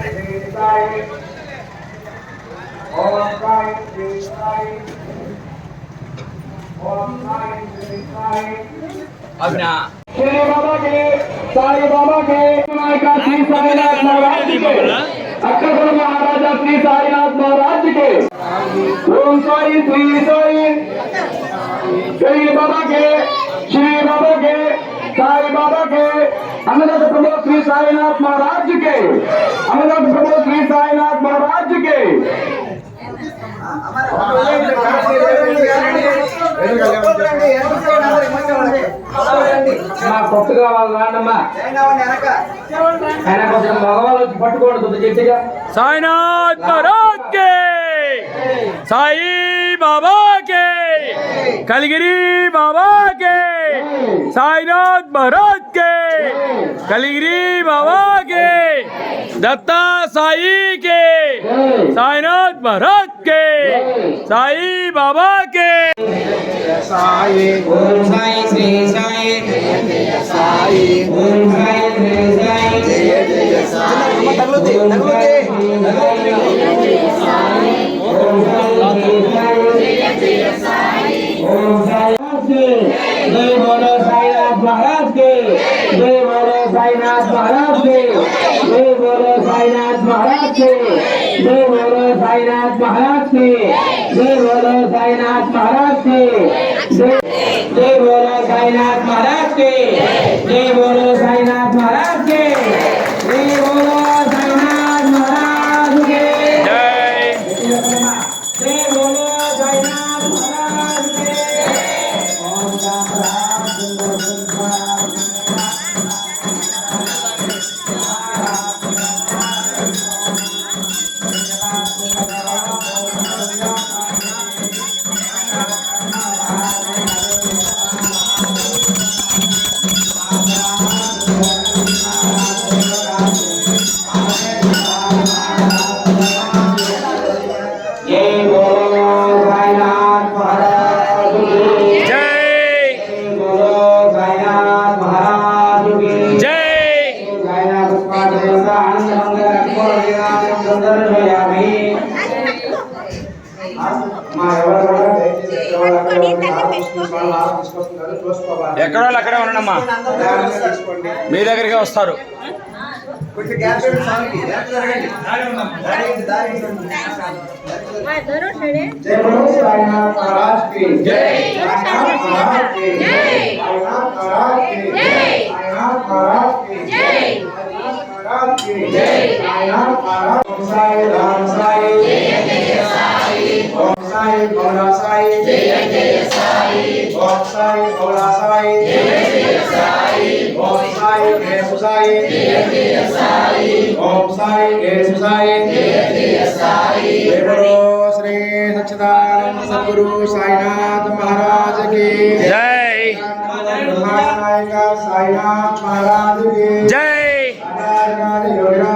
देवताय श्री बाबा के महाराजा श्री साईनाथ महाराज के ओम साई श्री साई बाबा के। श्री बाबा के साईं बाबा के अनंत प्रभु साईनाथ महाराज के अमरनाथ प्रभु श्री साईनाथ महाराज के మా కొత్తగా వాళ్ళు రాండమ్మా ఆయన కొంచెం మగవాళ్ళు వచ్చి పట్టుకోండి కొద్దిగా గట్టిగా साईनाथ महाराज के साई बाबा के कलगिरी बाबा के साईनाथ महाराज के कलगिरी बाबा के दत्ता साई के साईनाथ महाराज के साई बाबा के साई ओम साई श्री साई साई ओम साई श्री साई जय जय साई জয় বলো সাইনাথ মহারাজ কে জয় বলো সাইনাথ মহারাজ কে জয় বলো সাইনাথ মহারাজ কে জয় বলো সাইনাথ মহারাজ জয় বলো সাইনাথ মহারাজ জয় বলো সাইনাথ মহারাজ জয় বলো সাইনাথ মহারাজ కూడా దయచేసి ఎక్కడ వాళ్ళు అక్కడ ఉండమ్మా మీ దగ్గరికి వస్తారు. జై. రామ్ ఆయన ఓం సాయి రామ్ సాయి ఓం సాయి భోలా సాయి ఓం సాయి భోలా సాయి ఓం సాయి కేసు సాయి ఓం సాయి కేసు సాయి జయగురు శ్రీ సచ్చిదానంద సద్గురు సాయినాథ్ మహారాజ్కి Aleluia.